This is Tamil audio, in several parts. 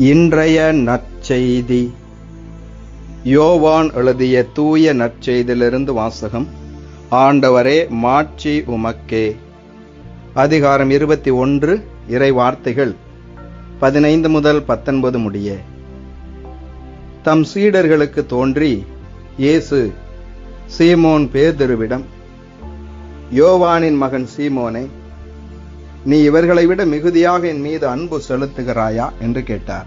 இன்றைய நற்செய்தி. யோவான் எழுதிய தூய நற்செய்தியிலிருந்து வாசகம். ஆண்டவரே மாட்சி உமக்கே. அதிகாரம் இருபத்தி ஒன்று இறை வார்த்தைகள். பதினைந்து முதல் பத்தொன்பது முடிய. தம் சீடர்களுக்கு தோன்றி இயேசு சீமோன் பேதுருவிடம் யோவானின் மகன் சீமோனை நீ இவர்களை விட மிகுதியாக என் மீது அன்பு செலுத்துகிறாயா? என்று கேட்டார்.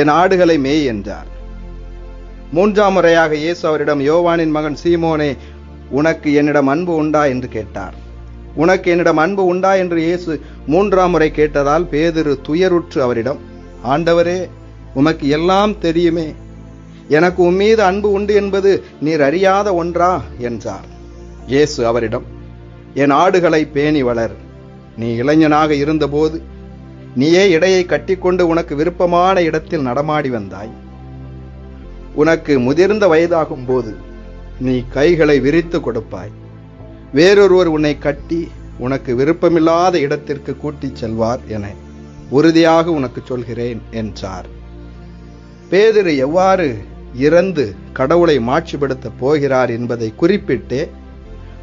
என் ஆடுகளை மேய் என்றார். மூன்றாம் முறையாக இயேசு அவரிடம் யோவானின் மகன் சீமோனே உனக்கு என்னிடம் அன்பு உண்டா என்று கேட்டார். உனக்கு என்னிடம் அன்பு உண்டா என்று இயேசு மூன்றாம் முறை கேட்டதால் பேதிரு துயருற்று அவரிடம் ஆண்டவரே உமக்கு எல்லாம் தெரியுமே. எனக்கு உம்மீது அன்பு உண்டு என்பது நீர் அறியாத ஒன்றா? என்றார். இயேசு அவரிடம் என் ஆடுகளை பேணி வளர். நீ இளைஞனாக இருந்தபோது நீயே இடையை கட்டிக்கொண்டு உனக்கு விருப்பமான இடத்தில் நடமாடி வந்தாய். உனக்கு முதிர்ந்த வயதாகும் போது நீ கைகளை விரித்து கொடுப்பாய். வேறொருவர் உன்னை கட்டி உனக்கு விருப்பமில்லாத இடத்திற்கு கூட்டிச் செல்வார் என உறுதியாக உனக்கு சொல்கிறேன் என்றார். பேதிரு எவ்வாறு இறந்து கடவுளை மாட்சிப்படுத்த போகிறார் என்பதை குறிப்பிட்டே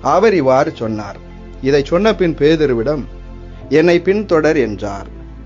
அவர் இவ்வாறு சொன்னார். இதை சொன்ன பின் பேதுருவிடம் என்னை பின்தொடர் என்றார்.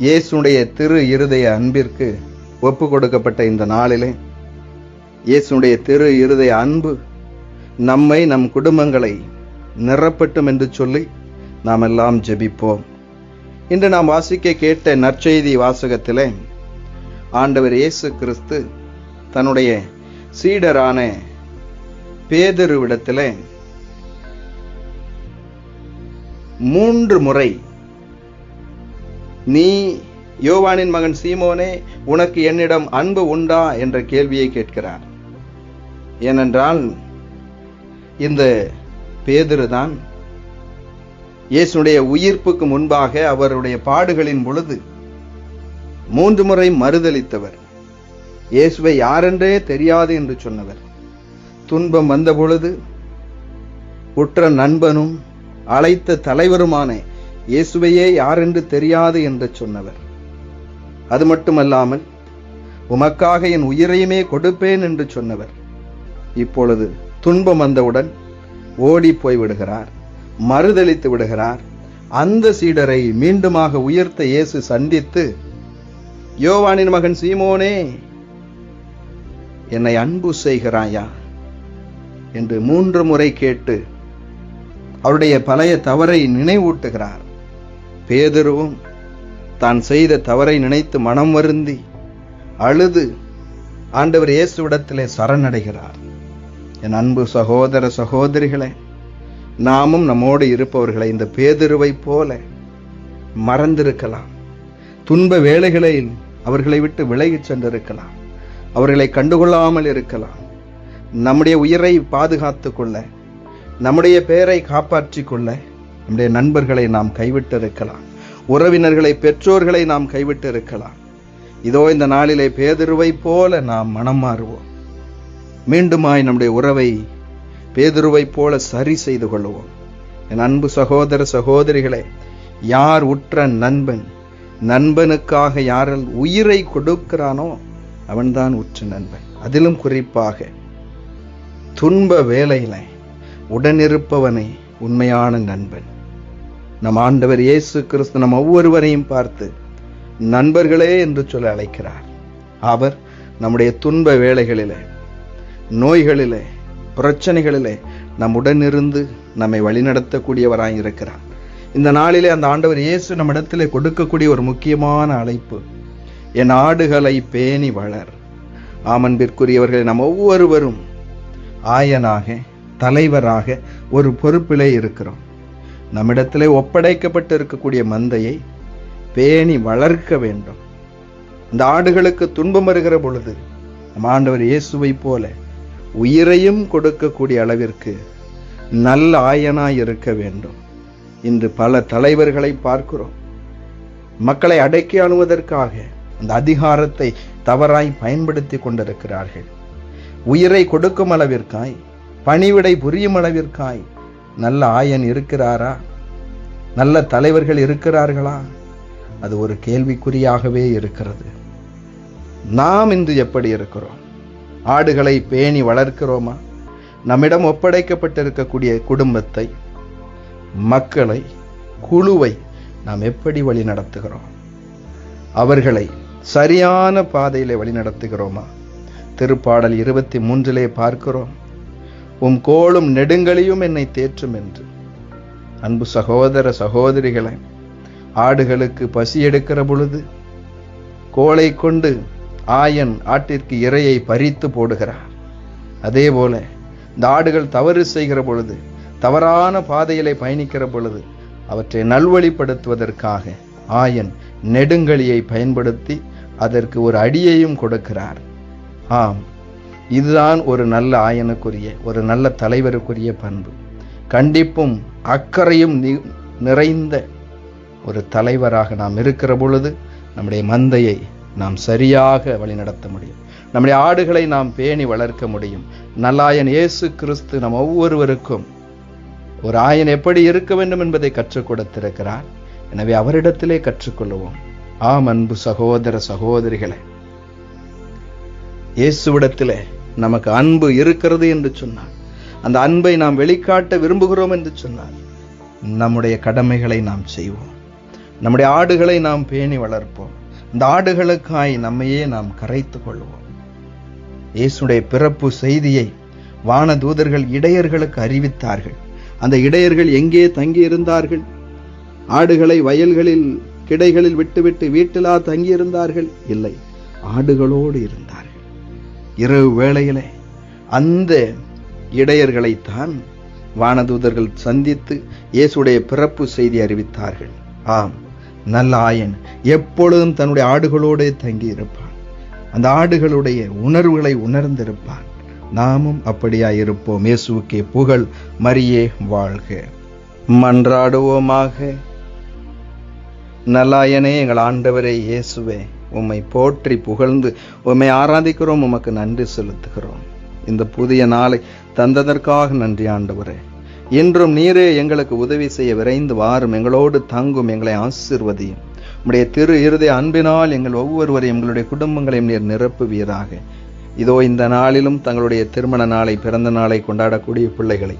இயேசுடைய திரு இருதய அன்பிற்கு ஒப்பு கொடுக்கப்பட்ட இந்த நாளிலே இயேசுடைய திரு இருதய அன்பு நம்மை நம் குடும்பங்களை நிரப்பட்டும் என்று சொல்லி நாம் எல்லாம் ஜெபிப்போம். இன்று நாம் வாசிக்க கேட்ட நற்செய்தி வாசகத்திலே ஆண்டவர் இயேசு கிறிஸ்து தன்னுடைய சீடரான பேதருவிடத்திலே மூன்று முறை நீ யோவானின் மகன் சீமோனே உனக்கு என்னிடம் அன்பு உண்டா என்ற கேள்வியை கேட்கிறார். ஏனென்றால் இந்த பேதுருதான் இயேசுடைய உயிர்ப்புக்கு முன்பாக அவருடைய பாடுகளின் பொழுது மூன்று முறை மறுதளித்தவர் இயேசுவை யாரென்றே தெரியாது என்று சொன்னவர். துன்பம் வந்த பொழுது உற்ற நண்பனும் அழைத்த தலைவருமான இயேசுவையே யாரென்று தெரியாது என்று சொன்னவர். அது மட்டுமல்லாமல் உமக்காக என் உயிரையுமே கொடுப்பேன் என்று சொன்னவர். இப்பொழுது துன்பம் வந்தவுடன் ஓடி போய் விடுகிறார் மறுதளித்து விடுகிறார். அந்த சீடரை மீண்டுமாக உயர்த்த இயேசு சந்தித்து யோவானின் மகன் சீமோனே என்னை அன்பு செய்கிறாயா? என்று மூன்று முறை கேட்டு அவருடைய பழைய தவறை நினைவூட்டுகிறார். பேதருவும் தான் செய்த தவறை நினைத்து மனம் வருந்தி அழுது ஆண்டவர் இயேசுவிடத்திலே சரணடைகிறார். என் அன்பு சகோதர சகோதரிகளே நாமும் நம்மோடு இருப்பவர்களை இந்த பேதிருவை போல மறந்திருக்கலாம். துன்ப வேலைகளில் அவர்களை விட்டு விலகிச் சென்றிருக்கலாம். அவர்களை கண்டுகொள்ளாமல் இருக்கலாம். நம்முடைய உயிரை பாதுகாத்து கொள்ள நம்முடைய பெயரை காப்பாற்றி கொள்ள நம்முடைய நண்பர்களை நாம் கைவிட்டு இருக்கலாம் உறவினர்களை பெற்றோர்களை நாம் கைவிட்டு இருக்கலாம் இதோ இந்த நாளிலே பேதிருவை போல நாம் மனம் மாறுவோம். மீண்டுமாய் நம்முடைய உறவை பேதுருவை போல சரி செய்து கொள்வோம். என் அன்பு சகோதர சகோதரிகளே யார் உற்ற நண்பன் நண்பனுக்காக யாரல் உயிரை கொடுக்கிறானோ அவன்தான் உற்ற நண்பன். அதிலும் குறிப்பாக துன்ப வேலையில உடனிருப்பவனை உண்மையான நண்பன். நம் ஆண்டவர் இயேசு கிறிஸ்து நம் ஒவ்வொருவரையும் பார்த்து நண்பர்களே என்று சொல்ல அழைக்கிறார். அவர் நம்முடைய துன்ப வேலைகளிலே நோய்களிலே பிரச்சனைகளிலே நம் உடனிருந்து நம்மை வழிநடத்தக்கூடியவராய் இருக்கிறார். இந்த நாளிலே அந்த ஆண்டவர் இயேசு நம்மிடத்திலே கொடுக்கக்கூடிய ஒரு முக்கியமான அழைப்பு என் ஆடுகளை பேணி வளர். ஆமன்பிற்குரியவர்களை நம் ஒவ்வொருவரும் ஆயனாக தலைவராக ஒரு பொறுப்பிலே இருக்கிறோம். நம்மிடத்திலே ஒப்படைக்கப்பட்டு இருக்கக்கூடிய மந்தையை பேணி வளர்க்க வேண்டும். இந்த ஆடுகளுக்கு துன்பம் வருகிற பொழுது நம் ஆண்டவர் இயேசுவை போல உயிரையும் கொடுக்கக்கூடிய அளவிற்கு நல்ல ஆயனாய் இருக்க வேண்டும். இன்று பல தலைவர்களை பார்க்கிறோம். மக்களை அடக்கி அணுவதற்காக அந்த அதிகாரத்தை தவறாய் பயன்படுத்தி கொண்டிருக்கிறார்கள். உயிரை கொடுக்கும் அளவிற்காய் பணிவிடை புரியும் அளவிற்காய் நல்ல ஆயன் இருக்கிறாரா? நல்ல தலைவர்கள் இருக்கிறார்களா? அது ஒரு கேள்விக்குறியாகவே இருக்கிறது. நாம் இன்று எப்படி இருக்கிறோம்? ஆடுகளை பேணி வளர்க்கிறோமா? நம்மிடம் ஒப்படைக்கப்பட்டிருக்கக்கூடிய குடும்பத்தை மக்களை குழுவை நாம் எப்படி வழி நடத்துகிறோம்? அவர்களை சரியான பாதையிலே வழி நடத்துகிறோமா? திருப்பாடல் இருபத்தி மூன்றிலே பார்க்கிறோம். உம் கோளும் நெடுங்களியும் என்னை தேற்றும் என்று. அன்பு சகோதர சகோதரிகளை ஆடுகளுக்கு பசி எடுக்கிற பொழுது கோலை கொண்டு ஆயன் ஆட்டிற்கு இரையை பறித்து போடுகிறார். அதே போல இந்த ஆடுகள் தவறு செய்கிற பொழுது தவறான பாதையிலே பயணிக்கிற பொழுது அவற்றை நல்வழிப்படுத்துவதற்காக ஆயன் நெடுங்கலியை பயன்படுத்தி அதற்கு ஒரு அடியையும் கொடுக்கிறார். ஆம் இதுதான் ஒரு நல்ல ஆயனுக்குரிய ஒரு நல்ல தலைவருக்குரிய பண்பு. கண்டிப்பும் அக்கறையும் நிறைந்த ஒரு தலைவராக நாம் இருக்கிற பொழுது நம்முடைய மந்தையை நாம் சரியாக வழிநடத்த முடியும். நம்முடைய ஆடுகளை நாம் பேணி வளர்க்க முடியும். நல்லாயன் இயேசு கிறிஸ்து நம் ஒவ்வொருவருக்கும் ஒரு ஆயன் எப்படி இருக்க வேண்டும் என்பதை கற்றுக் கொடுத்திருக்கிறார். எனவே அவரிடத்திலே கற்றுக்கொள்வோம் ஆம் அன்பு சகோதர சகோதரிகளே இயேசுவிடத்திலே நமக்கு அன்பு இருக்கிறது என்று சொன்னார். அந்த அன்பை நாம் வெளிக்காட்ட விரும்புகிறோம் என்று சொன்னார். நம்முடைய கடமைகளை நாம் செய்வோம். நம்முடைய ஆடுகளை நாம் பேணி வளர்ப்போம். இந்த ஆடுகளுக்காய் நம்மையே நாம் கரைத்துக் கொள்வோம். இயேசுடைய பிறப்பு செய்தியை வானதூதர்கள் இடையர்களுக்கு அறிவித்தார்கள். அந்த இடையர்கள் எங்கே தங்கி இருந்தார்கள் ஆடுகளை வயல்களில் கிடைகளில் விட்டுவிட்டு வீட்டிலா தங்கியிருந்தார்கள்? இல்லை. ஆடுகளோடு இருந்தார்கள். இரவு வேளையில் அந்த இடையர்களைத்தான் வானதூதர்கள் சந்தித்து இயேசுடைய பிறப்பு செய்தி அறிவித்தார்கள். ஆம் நல்ல ஆயன் எப்பொழுதும் தன்னுடைய ஆடுகளோடு தங்கி இருப்பான் அந்த ஆடுகளுடைய உணர்வுகளை உணர்ந்திருப்பான். நாமும் அப்படியாய் இருப்போம் இயேசுக்கே புகழ் மரியே வாழ்க. மன்றாடுவோமாக. நல்லாயனே எங்கள் ஆண்டவரே இயேசுவே. உம்மை போற்றி புகழ்ந்து உம்மை ஆராதிக்கிறோம் உமக்கு நன்றி செலுத்துகிறோம். இந்த புதிய நாளை தந்ததற்காக நன்றி ஆண்டவரே. இன்றும் நீரே எங்களுக்கு உதவி செய்ய விரைந்து வாரும் எங்களோடு தங்கும் எங்களை ஆசிர்வதியும். உம்முடைய திரு இருதய அன்பினால் எங்கள் ஒவ்வொருவரையும் எங்களுடைய குடும்பங்களையும் நீர் நிரப்புவீராக. இதோ இந்த நாளிலும் தங்களுடைய திருமண நாளை பிறந்த நாளை கொண்டாடக்கூடிய பிள்ளைகளை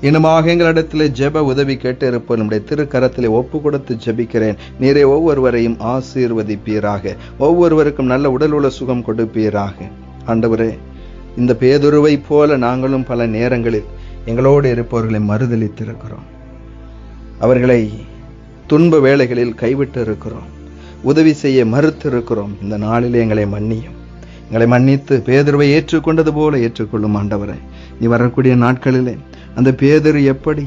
இனமாக எங்களிடத்தில் ஜெப உதவி கேட்டு இருப்போம் நம்முடைய திருக்கரத்திலே ஒப்பு கொடுத்து ஜெபிக்கிறேன். நீரே ஒவ்வொருவரையும் ஆசீர்வதிப்பீராக. ஒவ்வொருவருக்கும் நல்ல உடல் உள்ள சுகம் கொடுப்பீராக. ஆண்டவரே இந்த பேதுருவை போல நாங்களும் பல நேரங்களில் எங்களோடு இருப்பவர்களை மறுதளித்திருக்கிறோம் அவர்களை துன்ப வேளைகளில் கைவிட்டு இருக்கிறோம் உதவி செய்ய மறுத்து இருக்கிறோம் இந்த நாளிலே எங்களை மன்னியும். எங்களை மன்னித்து பேதுருவை ஏற்றுக்கொண்டது போல ஏற்றுக்கொள்ளும் ஆண்டவரை நீ வரக்கூடிய நாட்களிலே அந்த பேதர் எப்படி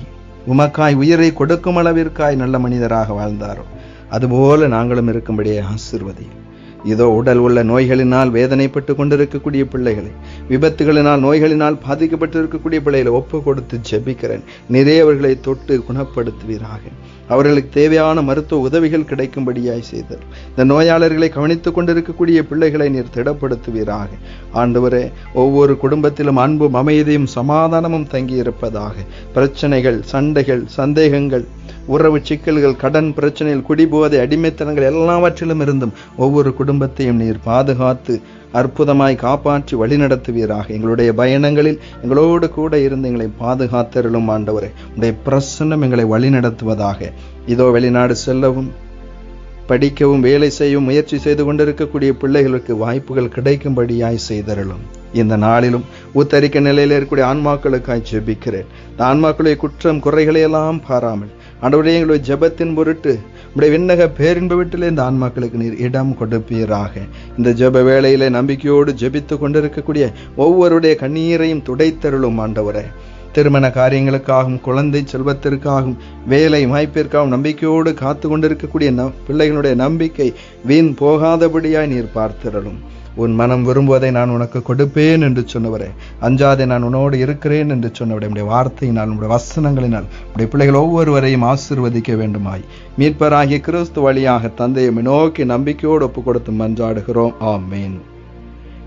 உமக்காய் உயிரை கொடுக்கும் அளவிற்காய் நல்ல மனிதராக வாழ்ந்தாரோ அதுபோல நாங்களும் இருக்கும்படியே ஆசிர்வதியும். இதோ உடல் உள்ள நோய்களினால் வேதனைப்பட்டு கொண்டிருக்கக்கூடிய பிள்ளைகளை விபத்துகளினால் நோய்களினால் பாதிக்கப்பட்டிருக்கக்கூடிய பிள்ளைகளை ஒப்பு கொடுத்து ஜெபிக்கிறேன். நிறைய அவர்களை தொட்டு குணப்படுத்துவீராக. அவர்களுக்கு தேவையான மருத்துவ உதவிகள் கிடைக்கும்படியாய் செய்தல். இந்த நோயாளர்களை கவனித்துக் கொண்டிருக்கக்கூடிய பிள்ளைகளை நீர் திடப்படுத்துவீராக. ஆண்டவரே ஒவ்வொரு குடும்பத்திலும் அன்பும் அமைதியும் சமாதானமும் தங்கி இருப்பதாக பிரச்சனைகள் சண்டைகள் சந்தேகங்கள் உறவு சிக்கல்கள் கடன் பிரச்சனைகள் குடிபோதை அடிமைத்தனங்கள் எல்லாவற்றிலும் இருந்தும் ஒவ்வொரு குடும்பத்தையும் நீர் பாதுகாத்து அற்புதமாய் காப்பாற்றி வழிநடத்துவீராக எங்களுடைய பயணங்களில் எங்களோடு கூட இருந்து எங்களை பாதுகாத்தருளும் ஆண்டவரே. உடைய பிரசன்னம் எங்களை வழிநடத்துவதாக இதோ வெளிநாடு செல்லவும் படிக்கவும் வேலை செய்யவும் முயற்சி செய்து கொண்டிருக்கக்கூடிய பிள்ளைகளுக்கு வாய்ப்புகள் கிடைக்கும்படியாய் செய்தருளும். இந்த நாளிலும் உத்தரிக்க நிலையில் இருக்கக்கூடிய ஆன்மாக்களுக்காய் ஜெபிக்கிறேன். இந்த ஆன்மாக்களுடைய குற்றம் குறைகளை எல்லாம் பாராமல் ஆண்டவரே எங்களுடைய ஜெபத்தின் பொருட்டு உடைய விண்ணக பேரின்ப வீட்டிலே இந்த ஆன்மாக்களுக்கு நீர் இடம் கொடுப்பீராக. இந்த ஜெப வேளையிலே நம்பிக்கையோடு ஜபித்து கொண்டிருக்கக்கூடிய ஒவ்வொருடைய கண்ணீரையும் துடைத்தருளும் ஆண்டவரே. திருமண காரியங்களுக்காகவும் குழந்தை செல்வத்திற்காகவும் வேலை வாய்ப்பிற்காகவும் நம்பிக்கையோடு காத்து கொண்டிருக்கக்கூடிய ந- பிள்ளைகளுடைய நம்பிக்கை வீண் போகாதபடியாய் நீர் பார்த்திரலும் உன் மனம் விரும்புவதை நான் உனக்கு கொடுப்பேன் என்று சொன்னவரே. அஞ்சாதே நான் உன்னோடு இருக்கிறேன் என்று சொன்னவரே. உடைய வார்த்தையினால் உடைய வசனங்களினால் உடைய பிள்ளைகள் ஒவ்வொருவரையும் ஆசிர்வதிக்க வேண்டுமாய். மீட்பராகிய கிறிஸ்து வழியாக தந்தையை நோக்கி நம்பிக்கையோடு ஒப்பு கொடுத்து மன்றாடுகிறோம். ஆமேன்.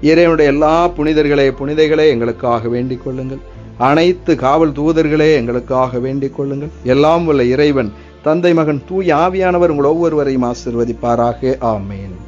இறைவனுடைய எல்லா புனிதர்களே புனிதைகளே எங்களுக்காக வேண்டிக் கொள்ளுங்கள். அனைத்து காவல் தூதர்களே எங்களுக்காக வேண்டிக் கொள்ளுங்கள். எல்லாம் உள்ள இறைவன் தந்தை மகன் தூய் ஆவியானவர் உங்கள் ஒவ்வொருவரையும் ஆசிர்வதிப்பாராக. ஆமேன்.